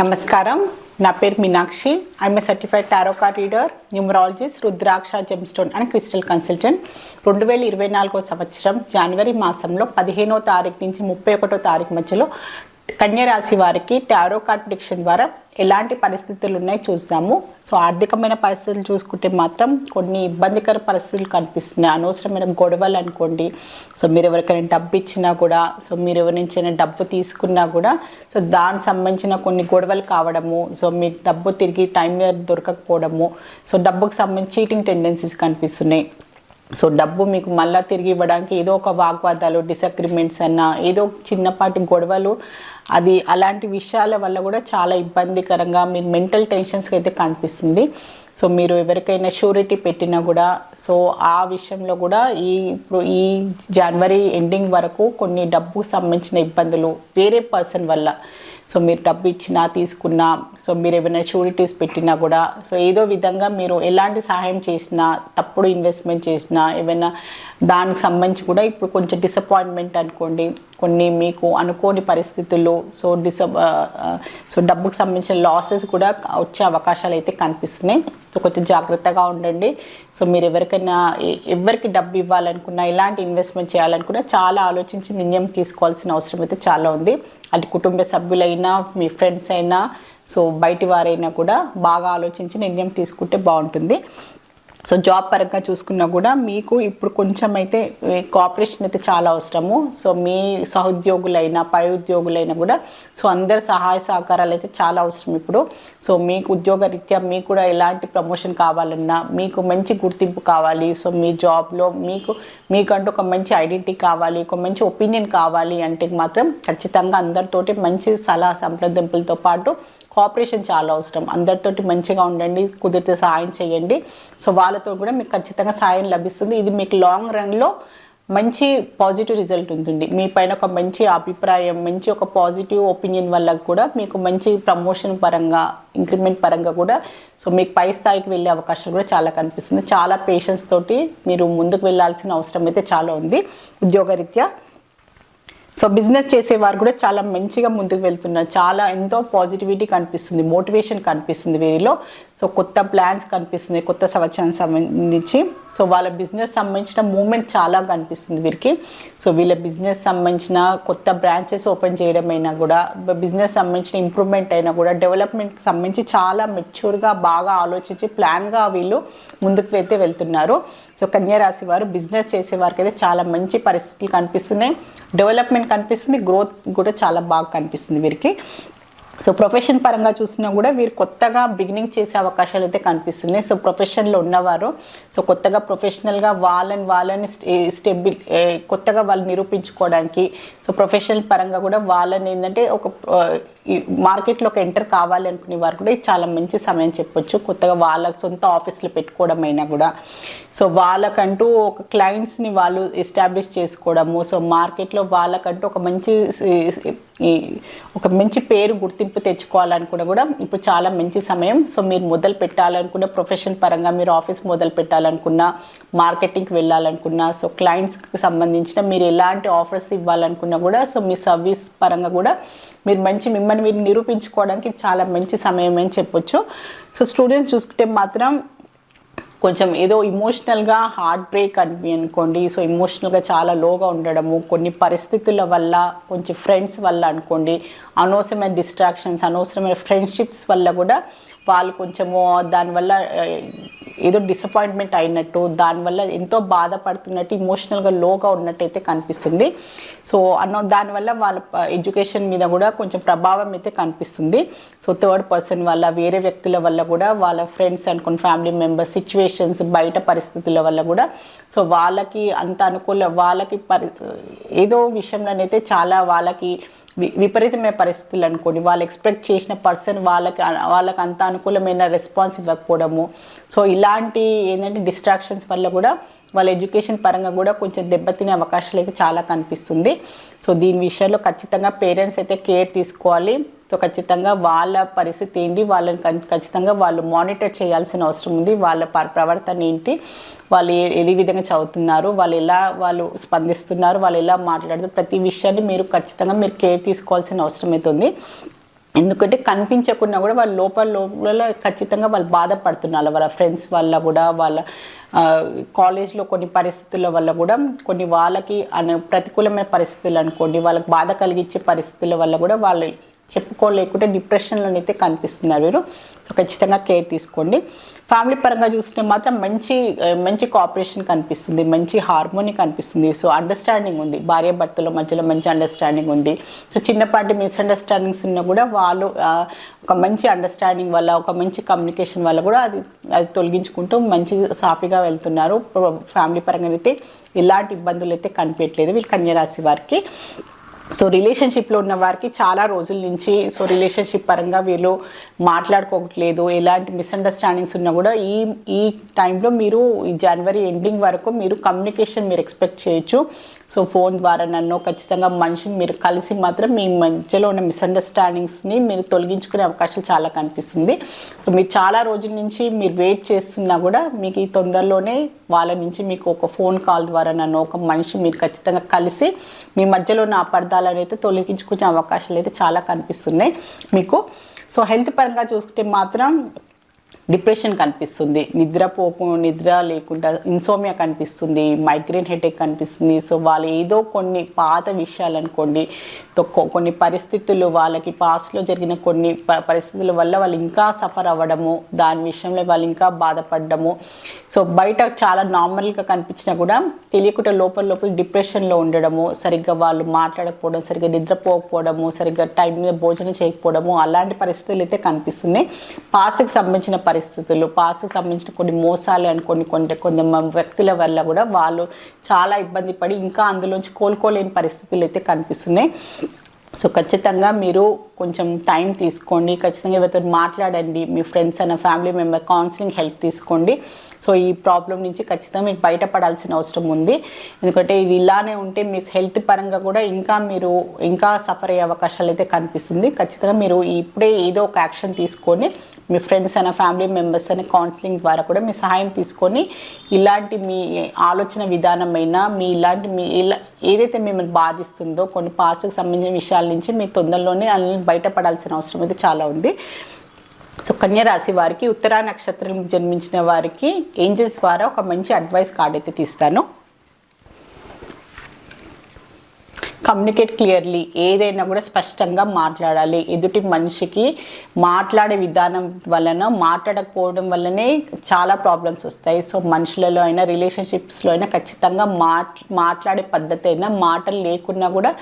నమస్కారం. నా పేరు Meenakshi. I'm a certified tarot card reader numerologist rudraksha gemstone and crystal consultant రెండు వేల ఇరవై నాలుగో సంవత్సరం జనవరి మాసంలో పదిహేనో తారీఖు నుంచి ముప్పై ఒకటో తారీఖు మధ్యలో కన్యరాశి వారికి టారో కార్డ్ ప్రిడిక్షన్ ద్వారా ఎలాంటి పరిస్థితులు ఉన్నాయి చూస్తాము. సో ఆర్థికమైన పరిస్థితులు చూసుకుంటే మాత్రం కొన్ని ఇబ్బందికర పరిస్థితులు కనిపిస్తున్నాయి. అనవసరమైన గొడవలు అనుకోండి. సో మీరు ఎవరికైనా డబ్బు ఇచ్చినా కూడా సో మీరు ఎవరి నుంచైనా డబ్బు తీసుకున్నా కూడా సో దానికి సంబంధించిన కొన్ని గొడవలు కావడము సో మీ డబ్బు తిరిగి టైం మీద దొరకకపోవడము సో డబ్బుకు సంబంధించి చీటింగ్ టెండెన్సీస్ కనిపిస్తున్నాయి. సో డబ్బు మీకు మళ్ళీ తిరిగి ఇవ్వడానికి ఏదో ఒక వాగ్వాదాలు డిసగ్రిమెంట్స్ అన్న ఏదో చిన్నపాటి గొడవలు అది అలాంటి విషయాల వల్ల కూడా చాలా ఇబ్బందికరంగా మీరు మెంటల్ టెన్షన్స్కి అయితే కనిపిస్తుంది. సో మీరు ఎవరికైనా షూరిటీ పెట్టినా కూడా సో ఆ విషయంలో కూడా ఈ ఇప్పుడు ఈ జనవరి ఎండింగ్ వరకు కొన్ని డబ్బుకు సంబంధించిన ఇబ్బందులు వేరే పర్సన్ వల్ల సో మీరు డబ్బు ఇచ్చినా తీసుకున్నా సో మీరు ఏమైనా షూరిటీస్ పెట్టినా కూడా సో ఏదో విధంగా మీరు ఎలాంటి సహాయం చేసినా తప్పుడు ఇన్వెస్ట్మెంట్ చేసినా ఏమైనా దానికి సంబంధించి కూడా ఇప్పుడు కొంచెం డిసప్పాయింట్మెంట్ అనుకోండి. కొన్ని మీకు అనుకోని పరిస్థితులు సో డిస సో డబ్బుకు సంబంధించిన లాసెస్ కూడా వచ్చే అవకాశాలు అయితే కనిపిస్తున్నాయి. సో కొంచెం జాగ్రత్తగా ఉండండి. సో మీరు ఎవరికైనా ఎవరికి డబ్బు ఇవ్వాలనుకున్నా ఎలాంటి ఇన్వెస్ట్మెంట్ చేయాలనుకున్నా చాలా ఆలోచించి నిర్ణయం తీసుకోవాల్సిన అవసరం అయితే చాలా ఉంది. అది కుటుంబ సభ్యులైనా మీ ఫ్రెండ్స్ అయినా సో బయటి వారైనా కూడా బాగా ఆలోచించి నిర్ణయం తీసుకుంటే బాగుంటుంది. సో జాబ్ పరంగా చూసుకున్నా కూడా మీకు ఇప్పుడు కొంచెం అయితే కోఆపరేషన్ అయితే చాలా అవసరము. సో మీ సహోద్యోగులైనా పై ఉద్యోగులైనా కూడా సో అందరి సహాయ సహకారాలు అయితే చాలా అవసరం ఇప్పుడు. సో మీకు ఉద్యోగ రీత్యా మీకు కూడా ఎలాంటి ప్రమోషన్ కావాలన్నా మీకు మంచి గుర్తింపు కావాలి. సో మీ జాబ్లో మీకు మీకంటూ ఒక మంచి ఐడెంటిటీ కావాలి ఒక మంచి ఒపీనియన్ కావాలి అంటే మాత్రం ఖచ్చితంగా అందరితోటి మంచి సలహా సంప్రదింపులతో పాటు కోఆపరేషన్ చాలా అవసరం. అందరితోటి మంచిగా ఉండండి కుదిరితే సాయం చేయండి. సో వాళ్ళతో కూడా మీకు ఖచ్చితంగా సాయం లభిస్తుంది. ఇది మీకు లాంగ్ రన్లో మంచి పాజిటివ్ రిజల్ట్ ఉంటుంది. మీ పైన ఒక మంచి అభిప్రాయం మంచి ఒక పాజిటివ్ ఒపీనియన్ వల్ల కూడా మీకు మంచి ప్రమోషన్ పరంగా ఇంక్రిమెంట్ పరంగా కూడా సో మీకు పై స్థాయికి వెళ్ళే అవకాశం కూడా చాలా కనిపిస్తుంది. చాలా పేషెన్స్ తోటి మీరు ముందుకు వెళ్ళాల్సిన అవసరం అయితే చాలా ఉంది. ఉద్యోగరీత్యా సో బిజినెస్ చేసేవారు కూడా చాలా మంచిగా ముందుకు వెళ్తున్నారు. చాలా ఎంతో పాజిటివిటీ కనిపిస్తుంది మోటివేషన్ కనిపిస్తుంది వీరిలో. సో కొత్త ప్లాన్స్ కనిపిస్తుంది కొత్త సంవత్సరానికి సంబంధించి. సో వాళ్ళ బిజినెస్ సంబంధించిన మూమెంట్ చాలా కనిపిస్తుంది వీరికి. సో వీళ్ళ బిజినెస్ సంబంధించిన కొత్త బ్రాంచెస్ ఓపెన్ చేయడం అయినా కూడా బిజినెస్ సంబంధించిన ఇంప్రూవ్మెంట్ అయినా కూడా డెవలప్మెంట్కి సంబంధించి చాలా మెచ్యూర్గా బాగా ఆలోచించి ప్లాన్గా వీళ్ళు ముందుకు అయితే వెళ్తున్నారు. సో కన్యా రాశి వారు బిజినెస్ చేసేవారికి అయితే చాలా మంచి పరిస్థితులు కనిపిస్తున్నాయి. డెవలప్మెంట్ కనిపిస్తుంది. గ్రోత్ కూడా చాలా బాగా కనిపిస్తుంది వీరికి. సో ప్రొఫెషన్ పరంగా చూసినా కూడా వీరు కొత్తగా బిగినింగ్ చేసే అవకాశాలు అయితే కనిపిస్తున్నాయి. సో ప్రొఫెషన్లో ఉన్నవారు సో కొత్తగా ప్రొఫెషనల్గా వాళ్ళని వాళ్ళని స్టెబి కొత్తగా వాళ్ళు నిరూపించుకోవడానికి సో ప్రొఫెషనల్ పరంగా కూడా వాళ్ళని ఏంటంటే ఒక మార్కెట్లో ఒక ఎంటర్ కావాలి అనుకునే వారు కూడా ఇది చాలా మంచి సమయం చెప్పొచ్చు. కొత్తగా వాళ్ళ సొంత ఆఫీసులు పెట్టుకోవడం అయినా కూడా. సో వాళ్ళకంటూ ఒక క్లయింట్స్ని వాళ్ళు ఎస్టాబ్లిష్ చేసుకోవడము సో మార్కెట్లో వాళ్ళకంటూ ఒక మంచి ఈ ఒక మంచి పేరు గుర్తింపు తెచ్చుకోవాలనుకున్న కూడా ఇప్పుడు చాలా మంచి సమయం. సో మీరు మొదలు పెట్టాలనుకున్న ప్రొఫెషన్ పరంగా మీరు ఆఫీస్ మొదలు పెట్టాలనుకున్నా మార్కెటింగ్కి వెళ్ళాలనుకున్నా సో క్లయింట్స్కి సంబంధించిన మీరు ఎలాంటి ఆఫర్స్ ఇవ్వాలనుకున్నా కూడా సో మీ సర్వీస్ పరంగా కూడా మీరు మంచి మిమ్మల్ని మీరు నిరూపించుకోవడానికి చాలా మంచి సమయం అని చెప్పొచ్చు. సో స్టూడెంట్స్ చూసుకుంటే మాత్రం కొంచెం ఏదో ఇమోషనల్గా హార్ట్ బ్రేక్ అని అనుకోండి. సో ఇమోషనల్గా చాలా లోగా ఉండడము కొన్ని పరిస్థితుల వల్ల కొంచెం ఫ్రెండ్స్ వల్ల అనుకోండి. అనవసరమైన డిస్ట్రాక్షన్స్ అనవసరమైన ఫ్రెండ్షిప్స్ వల్ల కూడా వాళ్ళు కొంచెము దానివల్ల ఏదో డిసప్పాయింట్మెంట్ అయినట్టు దానివల్ల ఎంతో బాధపడుతున్నట్టు ఇమోషనల్గా లోగా ఉన్నట్టయితే కనిపిస్తుంది. సో అన్న దానివల్ల వాళ్ళ ఎడ్యుకేషన్ మీద కూడా కొంచెం ప్రభావం అయితే కనిపిస్తుంది. సో థర్డ్ పర్సన్ వల్ల వేరే వ్యక్తుల వల్ల కూడా వాళ్ళ ఫ్రెండ్స్ అనుకున్న ఫ్యామిలీ మెంబర్స్ సిచ్యువేషన్స్ బయట పరిస్థితుల వల్ల కూడా. సో వాళ్ళకి అంత అనుకూల వాళ్ళకి పరి ఏదో విషయంలోనైతే చాలా వాళ్ళకి విపరీతమైన పరిస్థితులు అనుకోండి. వాళ్ళు ఎక్స్పెక్ట్ చేసిన పర్సన్ వాళ్ళకి వాళ్ళకి అంత అనుకూలమైన రెస్పాన్స్ ఇవ్వకపోవడము. సో ఇలాంటి ఏంటంటే డిస్ట్రాక్షన్స్ వల్ల కూడా వాళ్ళ ఎడ్యుకేషన్ పరంగా కూడా కొంచెం దెబ్బతినే అవకాశాలు అయితే చాలా కనిపిస్తుంది. సో దీని విషయంలో ఖచ్చితంగా పేరెంట్స్ అయితే కేర్ తీసుకోవాలి. సో ఖచ్చితంగా వాళ్ళ పరిస్థితి ఏంటి? వాళ్ళని ఖచ్చితంగా వాళ్ళు మానిటర్ చేయాల్సిన అవసరం ఉంది. వాళ్ళ ప- ప్రవర్తన ఏంటి? వాళ్ళు ఏ విధంగా చదువుతున్నారు? వాళ్ళు ఎలా వాళ్ళు స్పందిస్తున్నారు? వాళ్ళు ఎలా మాట్లాడుతున్నారు? ప్రతి విషయాన్ని మీరు ఖచ్చితంగా మీరు కేర్ తీసుకోవాల్సిన అవసరం అయితే ఉంది. ఎందుకంటే కనిపించకుండా కూడా వాళ్ళ లోపల లోపల ఖచ్చితంగా వాళ్ళు బాధపడుతున్నారు. వాళ్ళ ఫ్రెండ్స్ వల్ల కూడా వాళ్ళ కాలేజ్లో కొన్ని పరిస్థితుల వల్ల కూడా కొన్ని వాళ్ళకి అనే ప్రతికూలమైన పరిస్థితులు అనుకోండి వాళ్ళకి బాధ కలిగించే పరిస్థితుల వల్ల కూడా వాళ్ళు చెప్పుకోలేకుంటే డిప్రెషన్లో అయితే కనిపిస్తున్నారు వీరు. ఖచ్చితంగా కేర్ తీసుకోండి. ఫ్యామిలీ పరంగా చూస్తే మాత్రం మంచి మంచి కోఆపరేషన్ కనిపిస్తుంది. మంచి హార్మోని కనిపిస్తుంది. సో అండర్స్టాండింగ్ ఉంది. భార్య భర్తల మధ్యలో మంచి అండర్స్టాండింగ్ ఉంది. సో చిన్నపాటి మిస్అండర్స్టాండింగ్స్ ఉన్నా కూడా వాళ్ళు ఒక మంచి అండర్స్టాండింగ్ వల్ల ఒక మంచి కమ్యూనికేషన్ వల్ల కూడా అది అది తొలగించుకుంటూ మంచి సాఫీగా వెళ్తున్నారు. ఫ్యామిలీ పరంగా అయితే ఎలాంటి ఇబ్బందులు అయితే కనిపించట్లేదు వీళ్ళు కన్యరాశి వారికి. సో రిలేషన్షిప్లో ఉన్న వారికి చాలా రోజుల నుంచి సో రిలేషన్షిప్ పరంగా వీళ్ళు మాట్లాడుకోవట్లేదు ఎలాంటి మిస్అండర్స్టాండింగ్స్ ఉన్నా కూడా ఈ ఈ టైంలో మీరు ఈ జనవరి ఎండింగ్ వరకు మీరు కమ్యూనికేషన్ మీరు ఎక్స్పెక్ట్ చేయొచ్చు. సో ఫోన్ ద్వారా నన్ను ఖచ్చితంగా మనిషిని మీరు కలిసి మాత్రం మీ మధ్యలో ఉన్న మిస్అండర్స్టాండింగ్స్ని మీరు తొలగించుకునే అవకాశం చాలా కనిపిస్తుంది. సో మీరు చాలా రోజుల నుంచి మీరు వెయిట్ చేస్తున్నా కూడా మీకు ఈ తొందరలోనే వాళ్ళ నుంచి మీకు ఒక ఫోన్ కాల్ ద్వారా నన్ను ఒక మనిషి మీరు ఖచ్చితంగా కలిసి మీ మధ్యలో ఉన్న అపార్థాలను అయితే తొలగించుకునే అవకాశాలు అయితే చాలా కనిపిస్తున్నాయి. మీకు సో హెల్త్ పరంగా చూసుకుంటే మాత్రం డిప్రెషన్ కనిపిస్తుంది నిద్రపోకు నిద్ర లేకుండా ఇన్సోమియా కనిపిస్తుంది మైగ్రేన్ హెడేక్ కనిపిస్తుంది. సో వాళ్ళు ఏదో కొన్ని పాత విషయాలు అనుకోండి కొన్ని పరిస్థితులు వాళ్ళకి పాస్ట్లో జరిగిన కొన్ని ప- పరిస్థితుల వల్ల వాళ్ళు ఇంకా సఫర్ అవ్వడము దాని విషయంలో వాళ్ళు ఇంకా బాధపడడము. సో బయట చాలా నార్మల్గా కనిపించినా కూడా తెలియకుండా లోపల లోపల డిప్రెషన్లో ఉండడము సరిగ్గా వాళ్ళు మాట్లాడకపోవడం సరిగ్గా నిద్రపోకపోవడము సరిగ్గా టైం మీద భోజనం చేయకపోవడము అలాంటి పరిస్థితులు అయితే కనిపిస్తున్నాయి. పాస్ట్కి సంబంధించిన పరిస్థితులు పాస్కి సంబంధించిన కొన్ని మోసాలు అని కొన్ని కొంత వ్యక్తుల వల్ల కూడా వాళ్ళు చాలా ఇబ్బంది పడి ఇంకా అందులోంచి కోలుకోలేని పరిస్థితులు అయితే కనిపిస్తున్నాయి. సో ఖచ్చితంగా మీరు కొంచెం టైం తీసుకోండి. ఖచ్చితంగా ఎవరితో మాట్లాడండి. మీ ఫ్రెండ్స్ అయినా ఫ్యామిలీ మెంబర్ కౌన్సిలింగ్ హెల్ప్ తీసుకోండి. సో ఈ ప్రాబ్లం నుంచి ఖచ్చితంగా మీరు బయటపడాల్సిన అవసరం ఉంది. ఎందుకంటే ఇది ఇలానే ఉంటే మీకు హెల్త్ పరంగా కూడా ఇంకా మీరు ఇంకా సఫర్ అయ్యే అవకాశాలు అయితే కనిపిస్తుంది. ఖచ్చితంగా మీరు ఇప్పుడే ఏదో ఒక యాక్షన్ తీసుకొని మీ ఫ్రెండ్స్ అయినా ఫ్యామిలీ మెంబర్స్ అని కౌన్సిలింగ్ ద్వారా కూడా మీ సహాయం తీసుకొని ఇలాంటి మీ ఆలోచన విధానమైన మీ ఇలాంటి మీ ఇలా ఏదైతే మిమ్మల్ని బాధిస్తుందో కొన్ని పాస్ట్కి సంబంధించిన విషయాల నుంచి మీ తొందరలోనే బయటపడాల్సిన అవసరం అయితే చాలా ఉంది. సో కన్య రాశి వారికి ఉత్తరా నక్షత్రం జన్మించిన వారికి ఏంజల్స్ ద్వారా ఒక మంచి అడ్వైస్ కార్డ్ అయితే తీస్తాను. కమ్యూనికేట్ క్లియర్లీ ఏదైనా కూడా స్పష్టంగా మాట్లాడాలి. ఎదుటి మనిషికి మాట్లాడే విధానం వలన మాట్లాడకపోవడం వల్లనే చాలా ప్రాబ్లమ్స్ వస్తాయి. సో మనుషులలో అయినా రిలేషన్షిప్స్లో అయినా ఖచ్చితంగా మాట్ మాట్లాడే పద్ధతి అయినా మాటలు లేకున్నా కూడా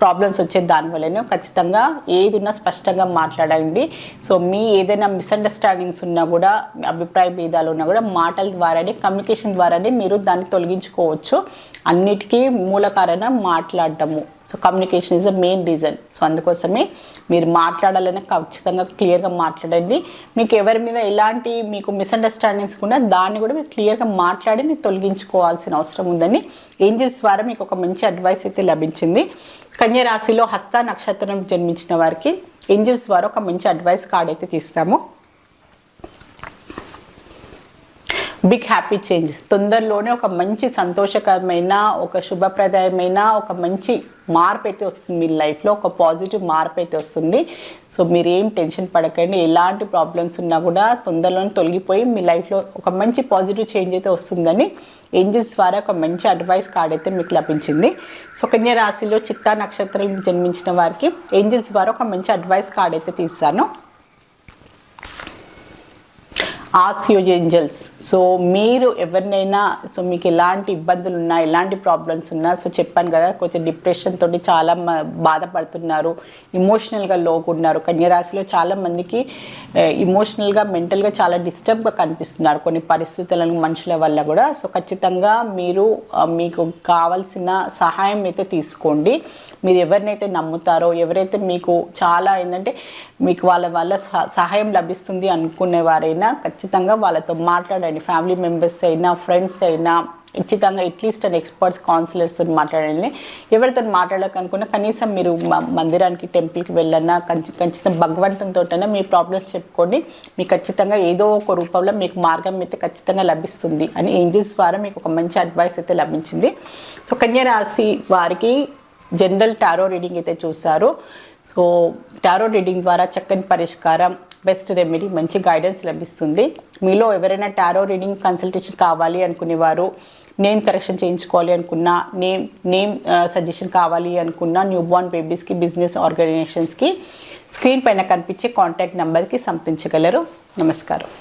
ప్రాబ్లమ్స్ వచ్చే దానివల్లనే ఖచ్చితంగా ఏది ఉన్నా స్పష్టంగా మాట్లాడండి. సో మీ ఏదైనా మిస్అండర్స్టాండింగ్స్ ఉన్నా కూడా అభిప్రాయ భేదాలు ఉన్నా కూడా మాటల ద్వారానే కమ్యూనికేషన్ ద్వారానే మీరు దాన్ని తొలగించుకోవచ్చు. అన్నిటికీ మూల కారణం మాట్లాడటము. So communication is the main reason so అందుకోసమే మీరు మాట్లాడాలని ఖచ్చితంగా క్లియర్గా మాట్లాడండి. మీకు ఎవరి మీద ఎలాంటి మీకు మిస్అండర్స్టాండింగ్స్ కూడా దాన్ని కూడా మీరు క్లియర్గా మాట్లాడి మీరు తొలగించుకోవాల్సిన అవసరం ఉందని ఏంజల్స్ ద్వారా మీకు ఒక మంచి అడ్వైస్ అయితే లభించింది. కన్యరాశిలో హస్త నక్షత్రం జన్మించిన వారికి ఏంజల్స్ ద్వారా ఒక మంచి అడ్వైస్ కార్డ్ అయితే తీస్తాము. బిగ్ హ్యాపీ చేంజ్ తొందరలోనే ఒక మంచి సంతోషకరమైన ఒక శుభప్రదాయమైన ఒక మంచి మార్పు అయితే వస్తుంది మీ లైఫ్లో ఒక పాజిటివ్ మార్పు అయితే వస్తుంది. సో మీరు ఏం టెన్షన్ పడకండి. ఎలాంటి ప్రాబ్లమ్స్ ఉన్నా కూడా తొందరలోనే తొలగిపోయి మీ లైఫ్లో ఒక మంచి పాజిటివ్ చేంజ్ అయితే వస్తుందని ఏంజల్స్ ద్వారా ఒక మంచి అడ్వైస్ కార్డ్ అయితే మీకు లభించింది. సో కన్య రాశిలో చిత్తా నక్షత్రం జన్మించిన వారికి ఏంజల్స్ ద్వారా ఒక మంచి అడ్వైస్ కార్డ్ అయితే తీస్తాను. ఆస్క్ యూజ్ సో మీరు ఎవరినైనా సో మీకు ఎలాంటి ఇబ్బందులు ఉన్నా ఎలాంటి ప్రాబ్లమ్స్ ఉన్నా సో చెప్పాను కదా కొంచెం డిప్రెషన్ తోటి చాలా మ- బాధపడుతున్నారు ఇమోషనల్గా లోకున్నారు కన్యరాశిలో చాలామందికి ఇమోషనల్గా మెంటల్గా చాలా డిస్టర్బ్గా కనిపిస్తున్నారు కొన్ని పరిస్థితులను మనుషుల వల్ల కూడా. సో ఖచ్చితంగా మీరు మీకు కావాల్సిన సహాయం అయితే తీసుకోండి. మీరు ఎవరినైతే నమ్ముతారో ఎవరైతే మీకు చాలా ఏంటంటే మీకు వాళ్ళ వల్ల సహ- సహాయం లభిస్తుంది అనుకునేవారైనా ఖచ్చితంగా వాళ్ళతో మాట్లాడండి. ఫ్యామిలీ మెంబర్స్ అయినా ఫ్రెండ్స్ అయినా ఖచ్చితంగా అట్లీస్ట్ అండ్ ఎక్స్పర్ట్స్ కౌన్సిలర్స్ మాట్లాడండి. ఎవరితో మాట్లాడకనుకున్నా కనీసం మీరు మందిరానికి టెంపుల్కి వెళ్ళన్నా ఖచ్చితంగా భగవంతునితోటైనా మీ ప్రాబ్లమ్స్ చెప్పుకోండి. మీకు ఖచ్చితంగా ఏదో ఒక రూపంలో మీకు మార్గం అయితే ఖచ్చితంగా లభిస్తుంది అని ఏంజిల్స్ ద్వారా మీకు ఒక మంచి అడ్వైస్ అయితే లభించింది. సో కన్యారాశి వారికి జనరల్ టారో రీడింగ్ అయితే చూస్తారు సో టారో రీడింగ్ ద్వారా చక్కని పరిష్కారం బెస్ట్ రెమెడీ మంచి గైడెన్స్ లభిస్తుంది. మీలో ఎవరైనా టారో రీడింగ్ కన్సల్టేషన్ కావాలి అనుకునేవారు నేమ్ కరెక్షన్ చేయించుకోవాలి అనుకున్నా నేమ్ నేమ్ సజెషన్ కావాలి అనుకున్నా న్యూ బార్న్ బేబీస్కి బిజినెస్ ఆర్గనైజేషన్స్కి స్క్రీన్ పైన కనిపించే కాంటాక్ట్ నెంబర్కి సంప్రదించగలరు. నమస్కారం.